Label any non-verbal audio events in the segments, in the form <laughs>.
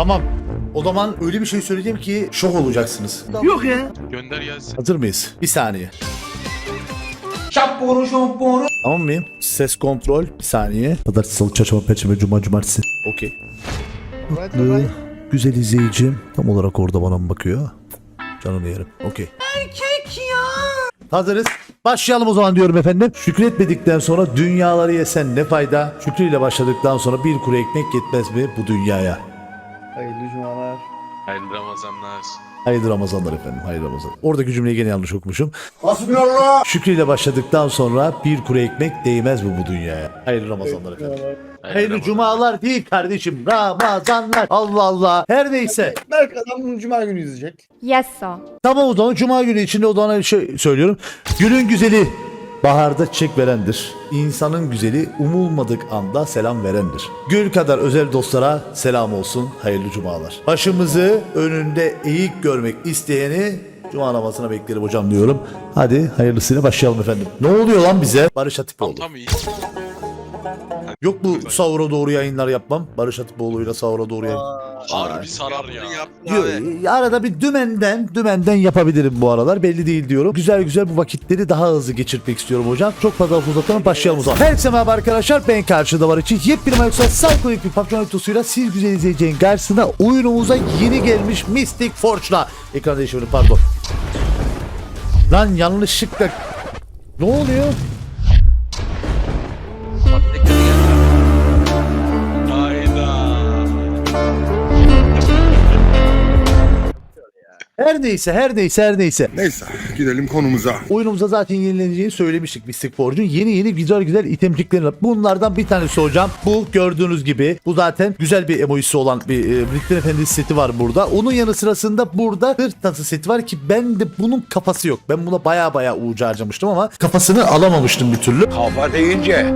Tamam. O zaman öyle bir şey söyleyeceğim ki şok olacaksınız. Yok ya. Gönder gelsin. Hazır mıyız? Bir saniye. Tamam mıyım? Ses kontrol. Bir saniye. Pazartesi, salı, çarşamba, perşembe, cuma, cumartesi. Okey. Mutlu, güzel izleyicim. Tam olarak orada bana mı bakıyor? Canını yerim. Okey. Erkek ya. Hazırız. Başlayalım o zaman diyorum efendim. Şükretmedikten sonra dünyaları yesen ne fayda? Şükrüyle başladıktan sonra bir kuru ekmek yetmez mi bu dünyaya? Hayırlı cumalar. Hayırlı Ramazanlar. Hayırlı Ramazanlar efendim. Hayırlı Ramazan. Oradaki cümleyi gene yanlış okumuşum. Şükrüyle başladıktan sonra bir kuru ekmek değmez mi bu dünyaya? Hayırlı Ramazanlar efendim. Hayırlı Ramazan- cumalar değil kardeşim. Ramazanlar. Allah Allah. Her neyse. Belki adam bunu cuma günü izleyecek. Yes sir. Tamam o zaman cuma günü içinde o zaman şey söylüyorum. Günün güzeli baharda çiçek verendir. İnsanın güzeli umulmadık anda selam verendir. Gül kadar özel dostlara selam olsun. Hayırlı cumalar. Başımızı önünde eğik görmek isteyeni Cuma namazına beklerim hocam diyorum. Hadi hayırlısıyla başlayalım efendim. Ne oluyor lan bize? Barış Atipoğlu. Tam iyi. Yok bu sahura doğru yayınlar yapmam. Barış Atipoğlu'yla sahura doğru yayın. Harbi sarar ya. Diyor, arada bir dümenden dümenden yapabilirim bu aralar belli değil diyorum. Güzel güzel bu vakitleri daha hızlı geçirmek istiyorum hocam. Çok fazla uzatmadan başlayalım o zaman. Herkese merhaba arkadaşlar ben karşıda var için yepyeni Microsoft Psychonik bir PUBG haritosuyla siz güzel izleyeceğin karşısında oyunumuza yeni gelmiş Mystic Forge'la ekran değişimini pardon. Lan yanlışlıkla ne oluyor? Her neyse her neyse her neyse. Neyse gidelim konumuza. Oyunumuza zaten yenileneceğini söylemiştik Mystic Forge'un. Yeni yeni güzel güzel itemcikleri var. Bunlardan bir tanesi hocam. Bu gördüğünüz gibi. Bu zaten güzel bir emojisi olan bir e, Brickler Efendisi seti var burada. Onun yanı sırasında burada hırt tası seti var ki ben de bunun kafası yok. Ben buna baya baya uğucu harcamıştım ama kafasını alamamıştım bir türlü. Kafa deyince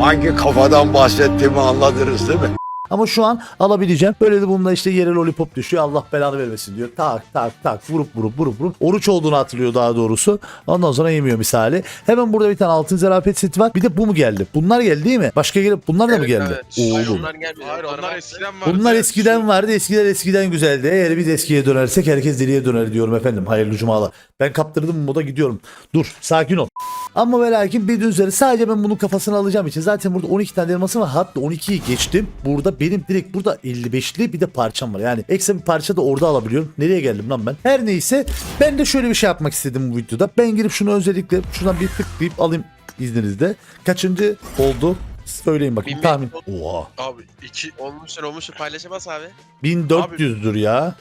hangi kafadan bahsettiğimi anladınız değil mi? Ama şu an alabileceğim. Böyle de bununla işte yere lollipop düşüyor. Allah belanı vermesin diyor. Tak tak tak vurup vurup vurup vurup. Oruç olduğunu hatırlıyor daha doğrusu. Ondan sonra yemiyor misali. Hemen burada bir tane altın zarafet seti var. Bir de bu mu geldi? Bunlar geldi değil mi? Başka gelip bunlar da mı geldi? Oğlum. Onlar gelmiyor. Hayır Onlar eskiden vardı. Bunlar eskiden vardı. Eskiler eskiden güzeldi. Eğer biz eskiye dönersek herkes deliye döner diyorum efendim. Hayırlı cumalar. Ben kaptırdım moda gidiyorum. Dur sakin ol. Ama ve lakin bildiğiniz üzere sadece ben bunun kafasını alacağım için zaten burada 12 tane elmasım var. Hatta 12'yi geçtim. Burada benim direkt burada 55'li bir de parçam var. Yani ekstra bir parça da orada alabiliyorum. Nereye geldim lan ben? Her neyse ben de şöyle bir şey yapmak istedim bu videoda. Ben girip şunu özellikle şuradan bir tıklayıp alayım izninizle. Kaçıncı oldu? Söyleyin bakayım Bin- tahmin. Oha. Abi 2 Olmuştur olmuştur paylaşamaz abi. 1400'dür ya.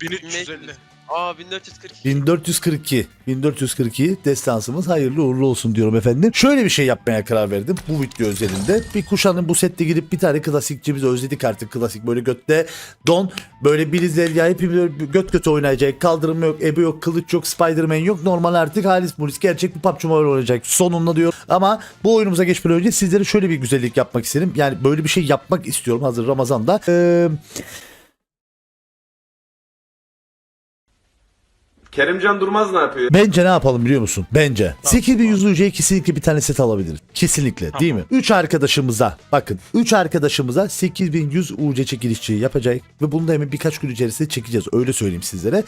1350. Aa 1442. 1442. 1442 destansımız hayırlı uğurlu olsun diyorum efendim. Şöyle bir şey yapmaya karar verdim bu video özelinde. Bir kuşanın bu sette girip bir tane klasikçi biz özledik artık klasik böyle götte don böyle bilizler ya hepimiz böyle göt oynayacak. Kaldırım yok, ebe yok, kılıç yok, Spiderman yok. Normal artık halis mulis gerçek bir PUBG Mobile olacak sonunda diyor. Ama bu oyunumuza geçmeden önce sizlere şöyle bir güzellik yapmak istedim. Yani böyle bir şey yapmak istiyorum hazır Ramazan'da. Ee, Kerimcan Durmaz ne yapıyor? Bence ne yapalım biliyor musun? Bence. 8100 UC'ye kesinlikle bir tane set alabiliriz. Kesinlikle değil mi? 3 arkadaşımıza bakın 3 arkadaşımıza 8100 UC çekilişçi yapacak ve bunu da hemen birkaç gün içerisinde çekeceğiz. Öyle söyleyeyim sizlere.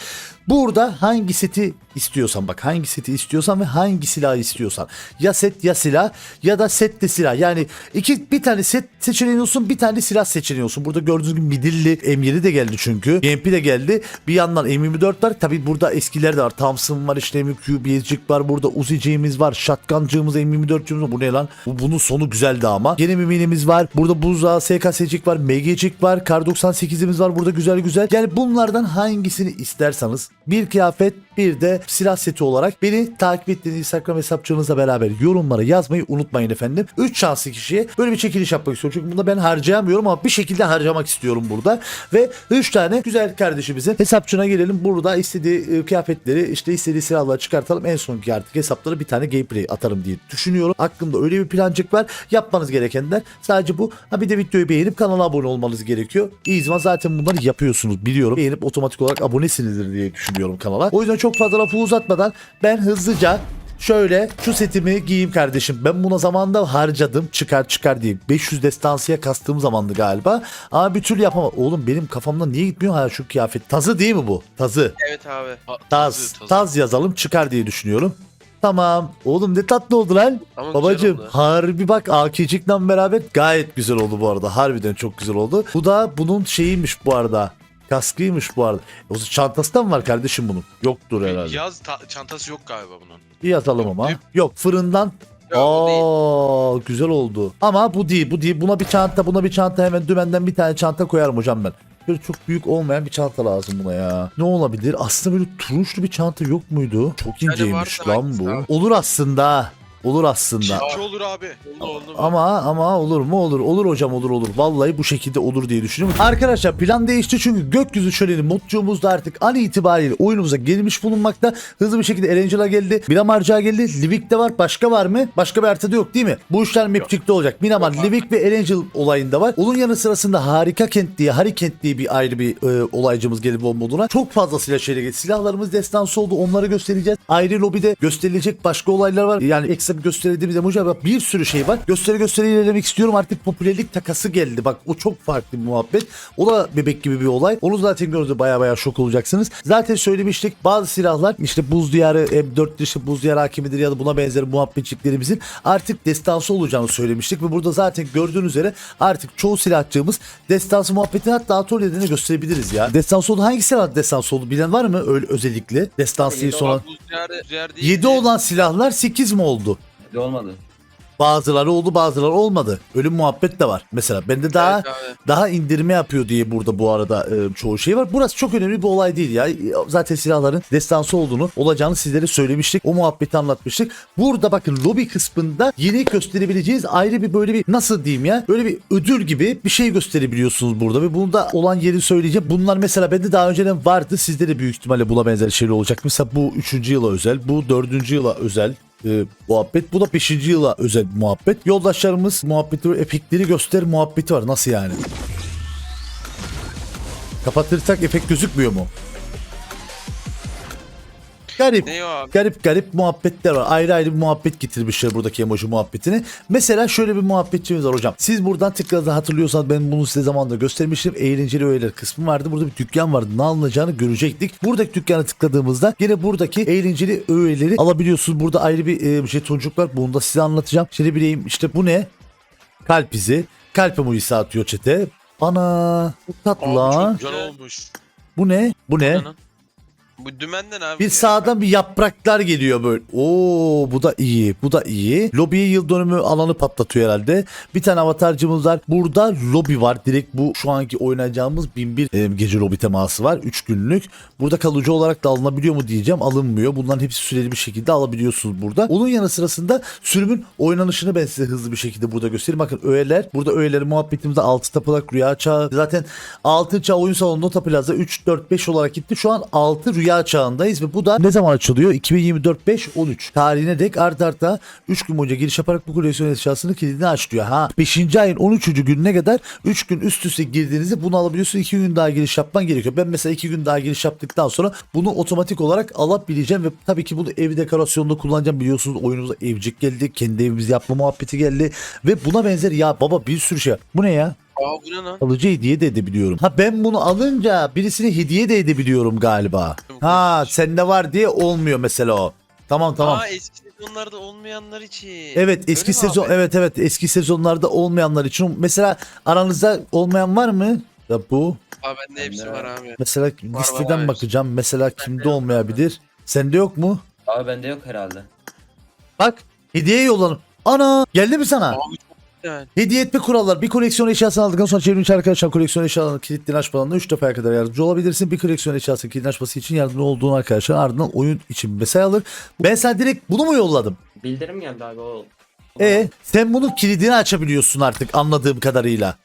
Burada hangi seti istiyorsan bak hangi seti istiyorsan ve hangi silahı istiyorsan. Ya set ya silah ya da set de silah. Yani iki bir tane set seçeneği olsun bir tane silah seçeneği olsun. Burada gördüğünüz gibi midilli M7 de geldi çünkü. GMP de geldi. Bir yandan M24 var. Tabi burada eskiler de var. Thompson var işte MQ BS'cik var. Burada Uzi'ciğimiz var. Shotgun'cığımız M24'cığımız var. Bu ne lan? Bu, bunun sonu güzeldi ama. Yeni bir var. Burada buzdağı SKS'cik var. MG'cik var. Kar 98'imiz var. Burada güzel güzel. Yani bunlardan hangisini isterseniz bir kıyafet bir de silah seti olarak beni takip ettiğiniz Instagram hesapçığınızla beraber yorumlara yazmayı unutmayın efendim. 3 şanslı kişiye böyle bir çekiliş yapmak istiyorum. Çünkü bunda ben harcayamıyorum ama bir şekilde harcamak istiyorum burada. Ve 3 tane güzel kardeşimizin hesapçına gelelim. Burada istediği e, kıyafetleri işte istediği silahları çıkartalım. En sonki artık hesapları bir tane gameplay atarım diye düşünüyorum. Aklımda öyle bir plancık var. Yapmanız gerekenler sadece bu. Ha bir de videoyu beğenip kanala abone olmanız gerekiyor. İyi zaman zaten bunları yapıyorsunuz biliyorum. Beğenip otomatik olarak abonesinizdir diye düşünüyorum kanala. O yüzden çok fazla lafı uzatmadan ben hızlıca Şöyle şu setimi giyeyim kardeşim. Ben buna zamanında harcadım çıkar çıkar diye. 500 destansiye kastığım zamandı galiba. Ama bir türlü yapamam. Oğlum benim kafamda niye gitmiyor ha şu kıyafet? Tazı değil mi bu? Tazı. Evet abi. Ta- Taz. tazı. Taz yazalım çıkar diye düşünüyorum. Tamam. Oğlum ne tatlı oldu lan. Ama güzel Babacım oldu. harbi bak AK'cikle beraber gayet güzel oldu bu arada. Harbiden çok güzel oldu. Bu da bunun şeyiymiş bu arada. Kaskıymış bu arada. O zaman çantası da mı var kardeşim bunun? Yoktur herhalde. Yaz ta- çantası yok galiba bunun. Bir yazalım ama. Yok, Yok fırından. Yok, değil. Aa güzel oldu. Ama bu değil bu değil. Buna bir çanta buna bir çanta hemen dümenden bir tane çanta koyarım hocam ben. Böyle çok büyük olmayan bir çanta lazım buna ya. Ne olabilir? Aslında böyle turunçlu bir çanta yok muydu? Çok inceymiş vardı lan hangisi bu. abi? Olur aslında. Olur aslında. Çiftçi olur abi. Oldu oldu. Ama ama olur mu olur olur hocam olur olur vallahi bu şekilde olur diye düşünüyorum. Arkadaşlar plan değişti çünkü gökyüzü şöleni mutçuğumuz da artık an itibariyle oyunumuza gelmiş bulunmakta. Hızlı bir şekilde Erangel'a geldi. Miramarca geldi. Livik'te var. Başka var mı? Başka bir haritada yok değil mi? Bu işler Mapchik'te olacak. Miramar, Livik ve Erangel olayında var. Onun yanı sırasında Harika Kent diye, Harikent diye bir ayrı bir e, olaycımız gelip moduna. Çok fazla silah şeyle geldi. Silahlarımız destansı oldu. Onları göstereceğiz. Ayrı lobide gösterilecek başka olaylar var. Yani ekstra bir gösterdiğimiz emoji var. Bir sürü şey var. Gösteri gösteri ilerlemek istiyorum. Artık popülerlik takası geldi. Bak o çok farklı bir muhabbet. O da bebek gibi bir olay. Onu zaten gördüğünüzde baya baya şok olacaksınız. Zaten söylemiştik bazı silahlar işte buz diyarı M4 işte buz diyarı hakimidir ya da buna benzer muhabbetçiklerimizin artık destansı olacağını söylemiştik ve burada zaten gördüğünüz üzere artık çoğu silahçığımız destansı muhabbetini hatta atölyede de gösterebiliriz ya. Destansı oldu hangi silah destansı oldu bilen var mı öyle özellikle destansıyı sonra? Buz diyarı- diyar değil 7 de- olan silahlar 8 mi oldu? Olmadı. Bazıları oldu bazıları olmadı. Bir muhabbet de var. Mesela bende daha Evet abi. daha indirme yapıyor diye burada bu arada e, çoğu şey var. Burası çok önemli bir olay değil ya. Zaten silahların destansı olduğunu, olacağını sizlere söylemiştik. O muhabbeti anlatmıştık. Burada bakın lobi kısmında yeni gösterebileceğiz ayrı bir böyle bir nasıl diyeyim ya? Böyle bir ödül gibi bir şey gösterebiliyorsunuz burada ve bunda olan yeri söyleyeceğim. Bunlar mesela bende daha önceden vardı. Sizde de büyük ihtimalle buna benzer şeyler olacak. Mesela bu 3. yıla özel, bu 4. yıla özel e, muhabbet. Bu da 5. yıla özel bir muhabbet. Yoldaşlarımız muhabbeti epikleri göster muhabbeti var. Nasıl yani? Kapatırsak efekt gözükmüyor mu? Garip. Ne o abi? Garip garip muhabbetler var. Ayrı ayrı bir muhabbet getirmişler buradaki emoji muhabbetini. Mesela şöyle bir muhabbetçimiz var hocam. Siz buradan tıkladığınızda hatırlıyorsanız ben bunu size zamanında göstermiştim. Eğlenceli öğeler kısmı vardı. Burada bir dükkan vardı. Ne alınacağını görecektik. Buradaki dükkana tıkladığımızda yine buradaki eğlenceli öğeleri alabiliyorsunuz. Burada ayrı bir e, jetoncuk var. Bunu da size anlatacağım. Şimdi bileyim işte bu ne? Kalp izi. Kalp emojisi atıyor çete. Ana çok tatlı Abi lan. çok güzel olmuş. Bu ne? Bu ne? Ananın. Bu dümenden abi. Bir sağdan bir yapraklar geliyor böyle. Oo bu da iyi. Bu da iyi. Lobiye yıl dönümü alanı patlatıyor herhalde. Bir tane avatarcımız var. Burada lobi var. Direkt bu şu anki oynayacağımız 1001 e, gece lobi teması var. 3 günlük. Burada kalıcı olarak da alınabiliyor mu diyeceğim. Alınmıyor. Bunların hepsi süreli bir şekilde alabiliyorsunuz burada. Onun yanı sırasında sürümün oynanışını ben size hızlı bir şekilde burada göstereyim. Bakın öğeler. Burada öğeleri muhabbetimizde 6 tapılak rüya çağı. Zaten 6 çağ oyun salonu Nota Plaza 3, 4, 5 olarak gitti. Şu an 6 rüya çağındayız ve bu da ne zaman açılıyor? 2024 5 13 tarihine dek art arda 3 gün boyunca giriş yaparak bu koleksiyon eşyasını kilidini aç diyor. Ha 5. ayın 13. gününe kadar 3 gün üst üste girdiğinizde bunu alabiliyorsun. 2 gün daha giriş yapman gerekiyor. Ben mesela 2 gün daha giriş yaptıktan sonra bunu otomatik olarak alabileceğim ve tabii ki bunu ev dekorasyonunda kullanacağım. Biliyorsunuz oyunumuza evcik geldi. Kendi evimizi yapma muhabbeti geldi ve buna benzer ya baba bir sürü şey. Bu ne ya? Aa bu ne lan? Alıcı hediye de edebiliyorum. Ha ben bunu alınca birisine hediye de edebiliyorum galiba. Ha sende var diye olmuyor mesela o. Tamam tamam. Aa eski sezonlarda olmayanlar için. Evet eski Öyle mi sezon abi? evet evet eski sezonlarda olmayanlar için mesela aranızda olmayan var mı? Ya bu Aa bende hepsi var abi. mesela var, listeden evet. bakacağım. Mesela kimde olmayabilir? Sende yok mu? Abi bende yok herhalde. Bak hediye yollanım. Ana geldi mi sana? Abi güzel. Hediye etme kurallar. Bir koleksiyon eşyasını aldıktan sonra çevrimiçi arkadaşlar koleksiyon eşyalarının kilitlerini açmalarında 3 defaya kadar yardımcı olabilirsin. Bir koleksiyon eşyasının kilidini açması için yardımcı olduğun arkadaşlar ardından oyun için mesaj alır. Ben sana direkt bunu mu yolladım? Bildirim geldi abi o. E sen bunun kilidini açabiliyorsun artık anladığım kadarıyla.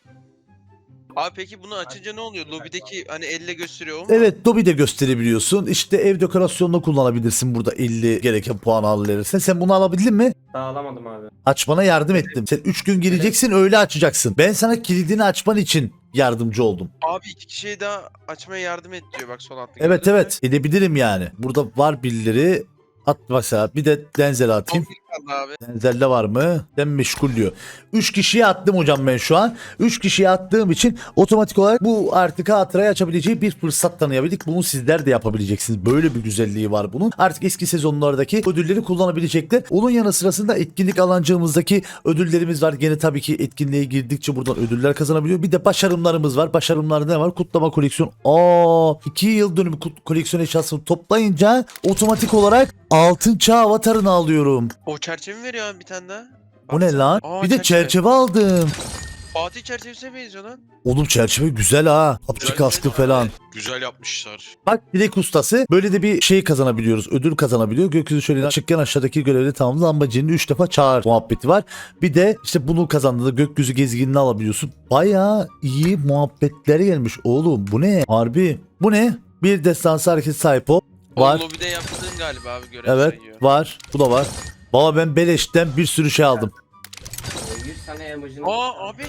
Abi peki bunu açınca ne oluyor? Lobideki hani elle gösteriyor mu? Evet Dobby de gösterebiliyorsun. İşte ev dekorasyonunda kullanabilirsin burada 50 gereken puan alırsa. Sen bunu alabildin mi? Daha alamadım abi. Açmana yardım ettim. Sen 3 gün gireceksin öyle açacaksın. Ben sana kilidini açman için yardımcı oldum. Abi iki kişiyi daha açmaya yardım et diyor bak sol altta. Evet gördün mü? evet edebilirim yani. Burada var birileri At mesela bir de Denzel'e atayım. Bir kaldı abi. Denzel'de var mı? Ben meşgul diyor. 3 kişiye attım hocam ben şu an. 3 kişiye attığım için otomatik olarak bu artık hatırayı açabileceği bir fırsat tanıyabildik. Bunu sizler de yapabileceksiniz. Böyle bir güzelliği var bunun. Artık eski sezonlardaki ödülleri kullanabilecekler. Onun yanı sırasında etkinlik alancığımızdaki ödüllerimiz var. Gene tabii ki etkinliğe girdikçe buradan ödüller kazanabiliyor. Bir de başarımlarımız var. Başarımlarda ne var? Kutlama koleksiyon. Aa, 2 yıl dönümü koleksiyon eşyasını toplayınca otomatik olarak altın çağ avatarını alıyorum. O çerçeve mi veriyor abi bir tane daha? O ne lan? Aa, bir de çerçeve aldım. Fatih çerçevesine benziyor lan. Oğlum çerçeve güzel ha. Hapçı Güzel, kaskı güzel. falan. Güzel yapmışlar. Bak dilek ustası böyle de bir şey kazanabiliyoruz. Ödül kazanabiliyor. Gökyüzü şöyle çıkken aşağıdaki görevde tamamla lambacını 3 defa çağır muhabbeti var. Bir de işte bunu kazandığında gökyüzü gezginini alabiliyorsun. Baya iyi muhabbetler gelmiş oğlum. Bu ne? Harbi. Bu ne? Bir destansı hareket sahip ol. Var. O lobide yaptığın galiba abi görev Evet sayıyor. var. Bu da var. Baba ben beleşten bir sürü şey aldım. Ee, 100 tane emojinin... Aa, abi.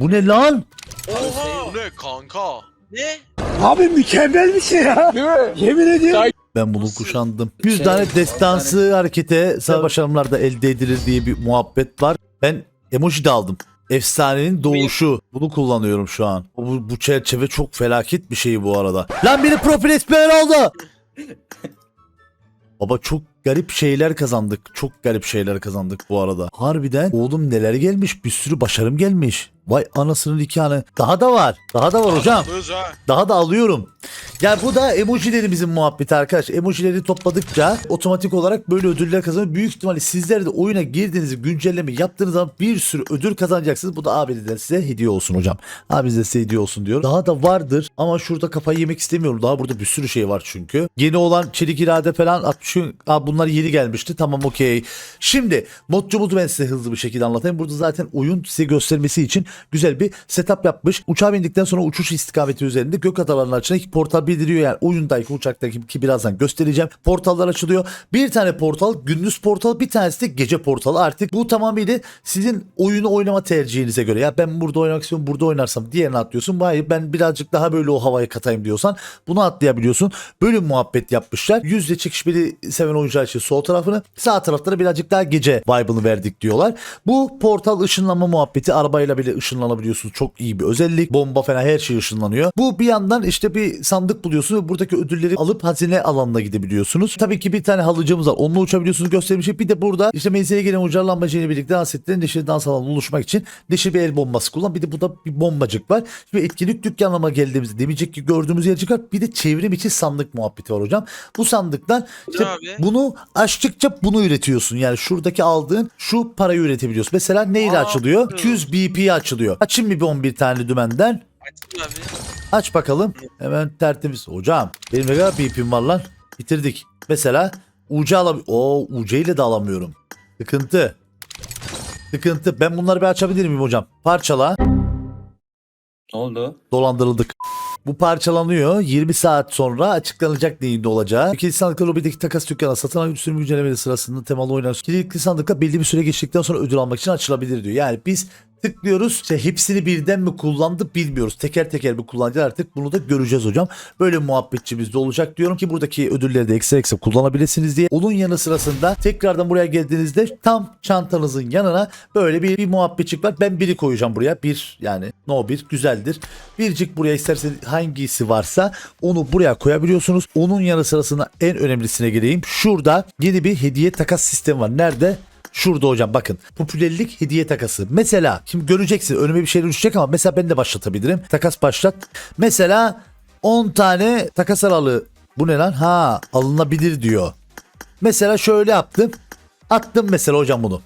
Bu ne lan? Oha! Bu ne kanka? Ne? Abi mükemmel bir şey ya. Yemin ediyorum. Ben bunu Nasıl? kuşandım. 100 Şey, tane destansı harekete sağ başarımlar da elde edilir diye bir muhabbet var. Ben emoji de aldım. Efsanenin doğuşu. Bunu kullanıyorum şu an. Bu, bu çerçeve çok felaket bir şey bu arada. Lan biri profil esmer oldu. Baba çok garip şeyler kazandık. Çok garip şeyler kazandık bu arada. Harbiden oğlum neler gelmiş. Bir sürü başarım gelmiş. Vay anasının nikahını. Daha da var. Daha da var hocam. Daha da alıyorum. Ya bu da emojilerimizin muhabbeti arkadaş. Emojileri topladıkça otomatik olarak böyle ödüller kazanıyor. Büyük ihtimalle sizler de oyuna girdiğinizde güncelleme yaptığınız zaman bir sürü ödül kazanacaksınız. Bu da abinizden size hediye olsun hocam. Abinizden size hediye olsun diyor. Daha da vardır ama şurada kafayı yemek istemiyorum. Daha burada bir sürü şey var çünkü. Yeni olan çelik irade falan 60 Aa, bunlar yeni gelmişti. Tamam okey. Şimdi modcumuzu ben size hızlı bir şekilde anlatayım. Burada zaten oyun size göstermesi için güzel bir setup yapmış. Uçağa bindikten sonra uçuş istikameti üzerinde gök adalarının açısından iki portal bildiriyor. Yani oyundaki uçaktaki ki birazdan göstereceğim. Portallar açılıyor. Bir tane portal gündüz portal bir tanesi de gece portalı. Artık bu tamamıyla sizin oyunu oynama tercihinize göre. Ya ben burada oynamak istiyorum burada oynarsam diğerini atlıyorsun. Hayır ben birazcık daha böyle o havaya katayım diyorsan bunu atlayabiliyorsun. Bir muhabbet yapmışlar. Yüzle çekişmeli seven oyuncular için sol tarafını sağ taraflara birazcık daha gece vibe'ını verdik diyorlar. Bu portal ışınlanma muhabbeti arabayla bile ışınlanabiliyorsunuz. Çok iyi bir özellik. Bomba falan her şey ışınlanıyor. Bu bir yandan işte bir sandık buluyorsunuz ve buradaki ödülleri alıp hazine alanına gidebiliyorsunuz. Tabii ki bir tane halıcımız var. Onunla uçabiliyorsunuz göstermişim. Bir de burada işte menzile gelen oyuncular lambacıyla birlikte dans ettiren neşeli dans alanı oluşmak için neşeli bir el bombası kullan. Bir de burada bir bombacık var. Şimdi etkinlik dükkanlama geldiğimizde demeyecek ki gördüğümüz yer çıkar. Bir de çevrim içi sandık muhabbeti var hocam. Bu sandıktan işte abi? bunu açtıkça bunu üretiyorsun. Yani şuradaki aldığın şu parayı üretebiliyorsun. Mesela neyle Aa, açılıyor? hı. 200 BP açılıyor. Açayım mı bir 11 tane dümenden? Açtın abi. Aç bakalım. Hemen tertemiz. Hocam benim ne kadar BP'm var lan? Bitirdik. Mesela UC alam... Oo UC ile de alamıyorum. Sıkıntı. Sıkıntı. Ben bunları bir açabilir miyim hocam? Parçala. Ne oldu? Dolandırıldık. Bu parçalanıyor. 20 saat sonra açıklanacak neyinde olacağı. İkinci sandıkta lobideki takas dükkanı satın alan sürüm güncellemeleri sırasında temalı oynar. Kilitli sandıkta belli bir süre geçtikten sonra ödül almak için açılabilir diyor. Yani biz tıklıyoruz. İşte hepsini birden mi kullandı bilmiyoruz. Teker teker mi kullanacağız artık bunu da göreceğiz hocam. Böyle muhabbetçimiz de olacak diyorum ki buradaki ödülleri de ekstra ekstra kullanabilirsiniz diye. Onun yanı sırasında tekrardan buraya geldiğinizde tam çantanızın yanına böyle bir, bir muhabbetçik var. Ben biri koyacağım buraya. Bir yani no bir güzeldir. Bircik buraya isterseniz hangisi varsa onu buraya koyabiliyorsunuz. Onun yanı sırasında en önemlisine geleyim. Şurada yeni bir hediye takas sistemi var. Nerede? Şurada hocam bakın. Popülerlik hediye takası. Mesela şimdi göreceksin önüme bir şey düşecek ama mesela ben de başlatabilirim. Takas başlat. Mesela 10 tane takas aralığı. Bu ne lan? Ha alınabilir diyor. Mesela şöyle yaptım. Attım mesela hocam bunu.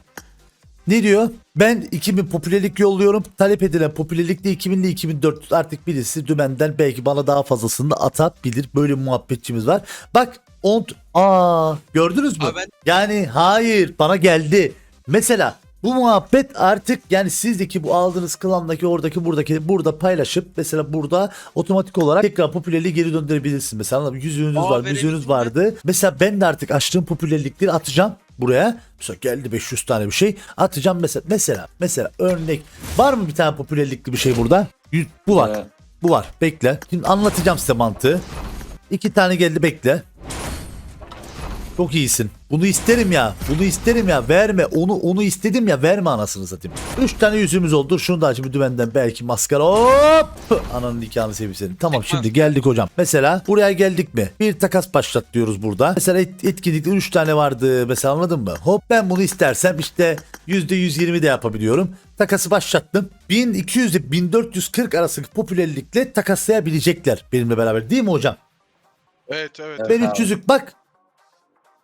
Ne diyor? Ben 2000 popülerlik yolluyorum. Talep edilen popülerlikte 2000 ile 2400 artık birisi dümenden belki bana daha fazlasını da atabilir. Böyle bir muhabbetçimiz var. Bak 10 Aa gördünüz mü? Abi ben- Yani hayır bana geldi. Mesela bu muhabbet artık yani sizdeki bu aldığınız klandaki oradaki buradaki burada paylaşıp mesela burada otomatik olarak tekrar popülerliği geri döndürebilirsin. Mesela anladın mı? yüzüğünüz Aa, var, verebilirsin yüzüğünüz vardı. Mesela ben de artık açtığım popülerlikleri atacağım buraya. Mesela geldi 500 tane bir şey. Atacağım mesela. Mesela mesela örnek. Var mı bir tane popülerlikli bir şey burada? Bu var. Ee, Bu var. Bekle. Şimdi anlatacağım size mantığı. İki tane geldi bekle. Çok iyisin. Bunu isterim ya. Bunu isterim ya. Verme. Onu onu istedim ya. Verme anasını satayım. 3 tane yüzümüz oldu. Dur şunu da açayım bir dümenden belki maskara. Hop! Ananın nikahını seveyim senin. Tamam şimdi geldik hocam. Mesela buraya geldik mi? Bir takas başlat diyoruz burada. Mesela et, etkinlikte 3 tane vardı. Mesela anladın mı? Hop ben bunu istersem işte %120 de yapabiliyorum. Takası başlattım. 1200 ile 1440 arası popülerlikle takaslayabilecekler benimle beraber. Değil mi hocam? Evet evet. Ben abi. 300'lük bak.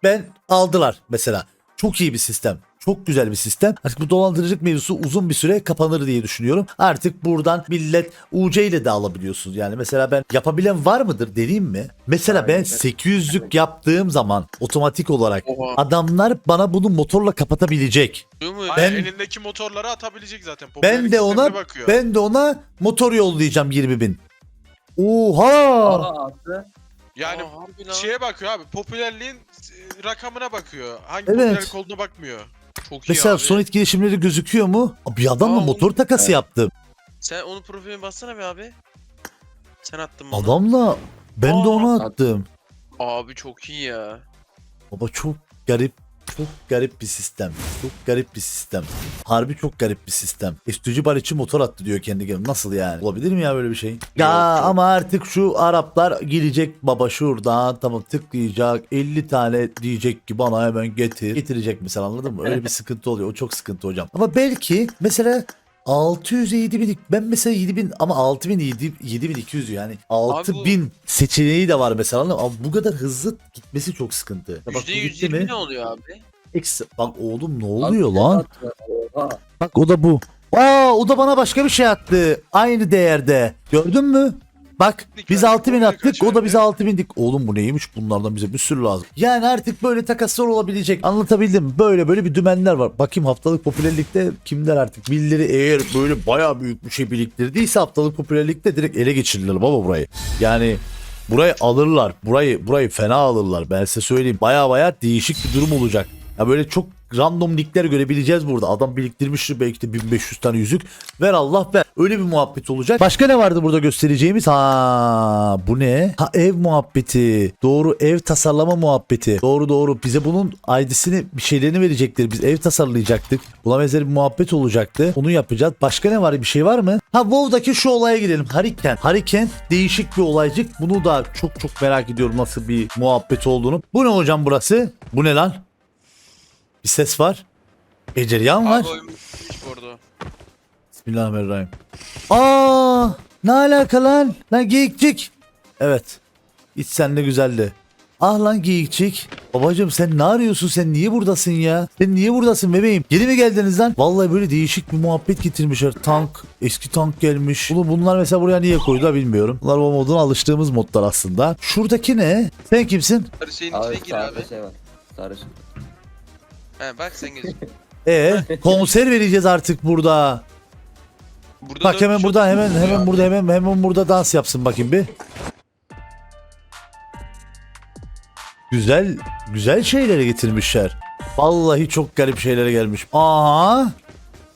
Ben aldılar mesela. Çok iyi bir sistem. Çok güzel bir sistem. Artık bu dolandırıcılık mevzusu uzun bir süre kapanır diye düşünüyorum. Artık buradan millet UC ile de alabiliyorsunuz. Yani mesela ben yapabilen var mıdır deneyeyim mi? Mesela ben 800'lük yaptığım zaman otomatik olarak Oha. adamlar bana bunu motorla kapatabilecek. Mu? Aynen, Ben- elindeki motorları atabilecek zaten. Ben de ona ben de ona motor yollayacağım 20 bin. Oha! Aa attı. Yani Aa, harbi lan. şeye bakıyor abi. Popülerliğin e, rakamına bakıyor. Hangi Evet. popülerlik olduğuna bakmıyor. Çok iyi Mesela abi. son etkileşimleri gözüküyor mu? Bir adamla Aa, motor takası yaptım. Sen onun profiline bassana bir abi. Sen attın bana. Adamla ben de Aa. onu attım. Abi çok iyi ya. Baba çok garip çok garip bir sistem. Çok garip bir sistem. Harbi çok garip bir sistem. Estücü bar için motor attı diyor kendi kendine. Nasıl yani? Olabilir mi ya böyle bir şey? Ya ama artık şu Araplar gelecek baba şuradan tamam tıklayacak 50 tane diyecek ki bana hemen getir. Getirecek mesela anladın mı? Öyle bir <laughs> sıkıntı oluyor. O çok sıkıntı hocam. Ama belki mesela 600'e 7000 ben mesela 7000 ama 6000 7 7200 yani 6000 seçeneği de var mesela? Ama bu kadar hızlı gitmesi çok sıkıntı. Bak bu gitti %120 ne oluyor abi? Eksi- Bak oğlum ne oluyor lan? Attı. Oha. Bak o da bu. Aa o da bana başka bir şey attı. Aynı değerde. Gördün mü? Bak biz verdik, 6000 oraya attık o da bize 6000 dik. Oğlum bu neymiş bunlardan bize bir sürü lazım. Yani artık böyle takaslar olabilecek. Anlatabildim? Böyle böyle bir dümenler var. Bakayım haftalık popülerlikte kimler artık birileri eğer böyle bayağı büyük bir şey biriktirdiyse haftalık popülerlikte direkt ele geçirirler baba burayı. Yani burayı alırlar. Burayı burayı fena alırlar. Ben size söyleyeyim. Baya baya değişik bir durum olacak. Ya böyle çok random nickler görebileceğiz burada. Adam biriktirmiştir belki de 1500 tane yüzük. Ver Allah ver. Öyle bir muhabbet olacak. Başka ne vardı burada göstereceğimiz? Ha bu ne? Ha ev muhabbeti. Doğru ev tasarlama muhabbeti. Doğru doğru. Bize bunun ID'sini bir şeylerini verecektir. Biz ev tasarlayacaktık. Buna benzer bir muhabbet olacaktı. Onu yapacağız. Başka ne var? Bir şey var mı? Ha WoW'daki şu olaya gidelim. Hariken. Hariken değişik bir olaycık. Bunu da çok çok merak ediyorum nasıl bir muhabbet olduğunu. Bu ne hocam burası? Bu ne lan? Bir ses var. Beceriyan var. Abi oyun bitmiş bu arada. Bismillahirrahmanirrahim. Aa, ne alaka lan? Lan geyikçik. Evet. İç sen de güzeldi. Ah lan geyikçik. Babacım sen ne arıyorsun? Sen niye buradasın ya? Sen niye buradasın bebeğim? Yeni mi geldiniz lan? Vallahi böyle değişik bir muhabbet getirmişler. Tank, eski tank gelmiş. Oğlum bunlar mesela buraya niye koydu bilmiyorum. Bunlar bu moduna alıştığımız modlar aslında. Şuradaki ne? Sen kimsin? Her şeyin Abi içine gir abi. sağda şey var. Sarışın. He bak sen gözük. <laughs> E konser vereceğiz artık burada. Burada Bak dört hemen kişi burada hemen oturuyor hemen burada hemen hemen burada dans yapsın bakayım bir. Güzel güzel şeylere getirmişler. Vallahi çok garip şeylere gelmiş. Aha.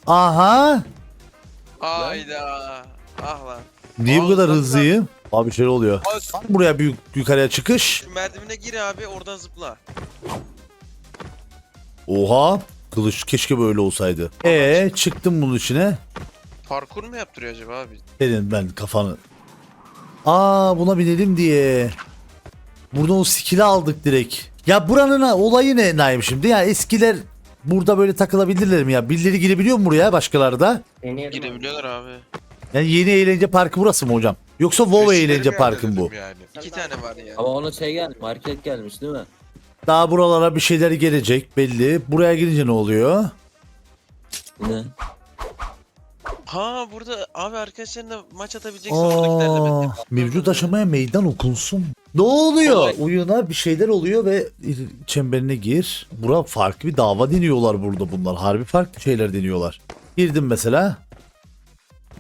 Aha. Hayda. Ah lan. Niye bu kadar hızlıyım? Abi şey oluyor. Mı Buraya büyük yukarıya çıkış. Şu merdivene gir abi oradan zıpla. Oha. Kılıç keşke böyle olsaydı. E çıktım bunun içine. Parkur mu yaptırıyor acaba abi? Senin ben kafanı. Aa buna binelim diye. Burada o skill'i aldık direkt. Ya buranın olayı ne Naim şimdi? Ya eskiler burada böyle takılabilirler mi ya? Birileri girebiliyor mu buraya başkaları da? Girebiliyorlar abi. Yani yeni eğlence parkı burası mı hocam? Yoksa WoW eğlence mi parkı mı bu? Yani. İki tane var ya. Ama ona şey gelmiş. Market gelmiş değil mi? Daha buralara bir şeyler gelecek belli. Buraya girince ne oluyor? Ne? Ha burada abi arkadaşlarına maç atabileceksin oradakilerle Aa, mesela. mevcut aşamaya meydan okunsun. Ne oluyor? Olay. Oyuna bir şeyler oluyor ve çemberine gir. Bura farklı bir dava deniyorlar burada bunlar. Harbi farklı şeyler deniyorlar. Girdim mesela.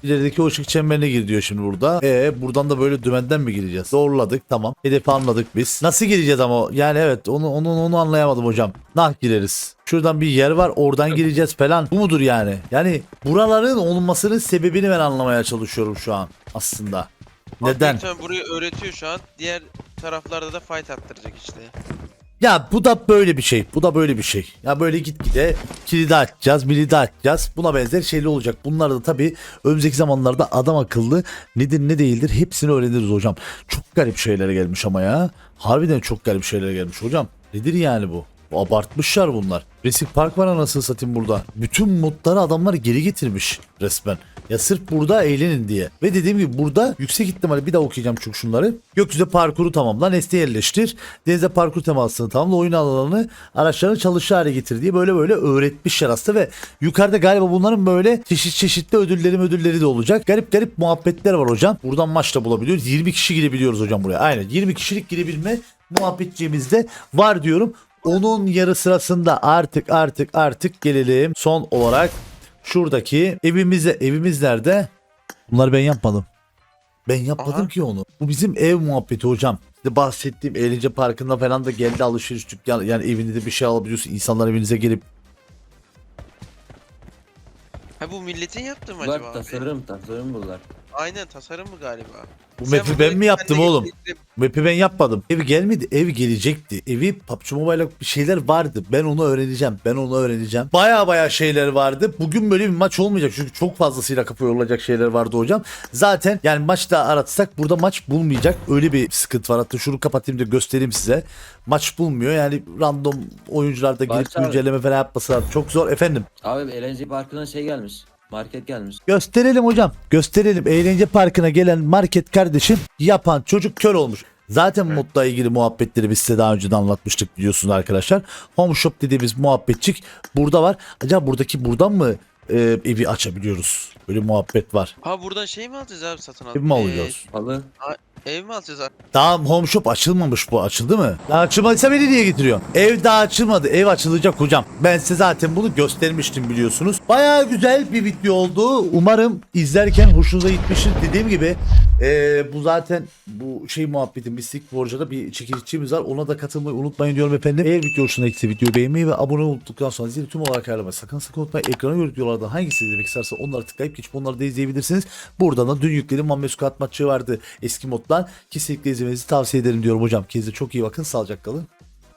İlerideki o ışık çemberine gir diyor şimdi burada. E buradan da böyle dümenden mi gireceğiz? Doğruladık tamam. Hedefi anladık biz. Nasıl gireceğiz ama? Yani evet onu onu onu anlayamadım hocam. Nah gireriz. Şuradan bir yer var oradan gireceğiz falan. Bu mudur yani? Yani buraların olmasının sebebini ben anlamaya çalışıyorum şu an aslında. Neden? ihtimal burayı öğretiyor şu an. Diğer taraflarda da fight attıracak işte. Ya bu da böyle bir şey. Bu da böyle bir şey. Ya böyle gitgide kilidi açacağız, milidi açacağız. Buna benzer şeyler olacak. Bunlar da tabii önümüzdeki zamanlarda adam akıllı nedir ne değildir hepsini öğreniriz hocam. Çok garip şeylere gelmiş ama ya. Harbiden çok garip şeylere gelmiş hocam. Nedir yani bu? Abartmışlar bunlar. Resik Park var anasını satayım burada. Bütün modları adamlar geri getirmiş resmen. Ya sırf burada eğlenin diye. Ve dediğim gibi burada yüksek ihtimalle bir daha okuyacağım çünkü şunları. Gökyüzü parkuru tamamla, nesne yerleştir. Denizde parkur temasını tamamla, oyun alanını araçlarını çalışır hale getir diye böyle böyle öğretmişler aslında ve yukarıda galiba bunların böyle çeşit çeşitli ödülleri ödülleri de olacak. Garip garip muhabbetler var hocam. Buradan maçta bulabiliyoruz. 20 kişi girebiliyoruz hocam buraya. Aynen 20 kişilik girebilme muhabbetçiğimizde var diyorum. Onun yarı sırasında artık artık artık gelelim son olarak şuradaki evimize evimiz nerede? Bunları ben yapmadım. Ben yapmadım Aha. ki onu. Bu bizim ev muhabbeti hocam. İşte bahsettiğim eğlence parkında falan da geldi alışveriş dükkanı yani evinde de bir şey alabiliyorsun. İnsanlar evinize gelip Ha bu milletin yaptığı mı Bunlar acaba? abi? tasarım tasarım bunlar. Aynen tasarım mı galiba? bu Sen map'i ben mi yaptım oğlum? getirip- Map'i ben yapmadım. Ev gelmedi. Ev gelecekti. Evi PUBG Mobile'la bir şeyler vardı. Ben onu öğreneceğim. Ben onu öğreneceğim. Baya baya şeyler vardı. Bugün böyle bir maç olmayacak. Çünkü çok fazlasıyla kapı yorulacak şeyler vardı hocam. Zaten yani maçta aratsak burada maç bulmayacak. Öyle bir sıkıntı var. Hatta şunu kapatayım da göstereyim size. Maç bulmuyor. Yani random oyuncular da girip Başlar. güncelleme falan yapması lazım. Çok zor efendim. Abi eğlence parkına şey gelmiş. Market gelmiş. Gösterelim hocam. Gösterelim. Eğlence parkına gelen market kardeşim yapan çocuk kör olmuş. Zaten modla ilgili muhabbetleri biz size daha önce de anlatmıştık biliyorsunuz arkadaşlar. Home Shop dediğimiz muhabbetçik burada var. Acaba buradaki buradan mı e, evi açabiliyoruz? Böyle muhabbet var. Ha buradan şey mi alacağız abi satın al? Ev mi alacağız? Halı. Ee, ev mi alacağız abi? Daha Home Shop açılmamış bu. Açıldı mı? Daha açılmadıysa beni niye getiriyor? Ev daha açılmadı. Ev açılacak hocam. Ben size zaten bunu göstermiştim biliyorsunuz. Baya güzel bir video oldu. Umarım izlerken hoşunuza gitmiştir. Dediğim gibi eee, bu zaten bu şey muhabbetin Mystic Forge'da bir çekilişçimiz var. Ona da katılmayı unutmayın diyorum efendim. Eğer video hoşuna gittiyse videoyu beğenmeyi ve abone olduktan sonra zili tüm olarak ayarlamayı sakın sakın unutmayın. Ekrana gördüğü videolardan hangisi izlemek isterse onları tıklayıp geçip onları da izleyebilirsiniz. Buradan da dün yüklediğim Muhammed Sukat maçı vardı eski moddan. Kesinlikle izlemenizi tavsiye ederim diyorum hocam. Kendinize çok iyi bakın. Sağlıcakla kalın.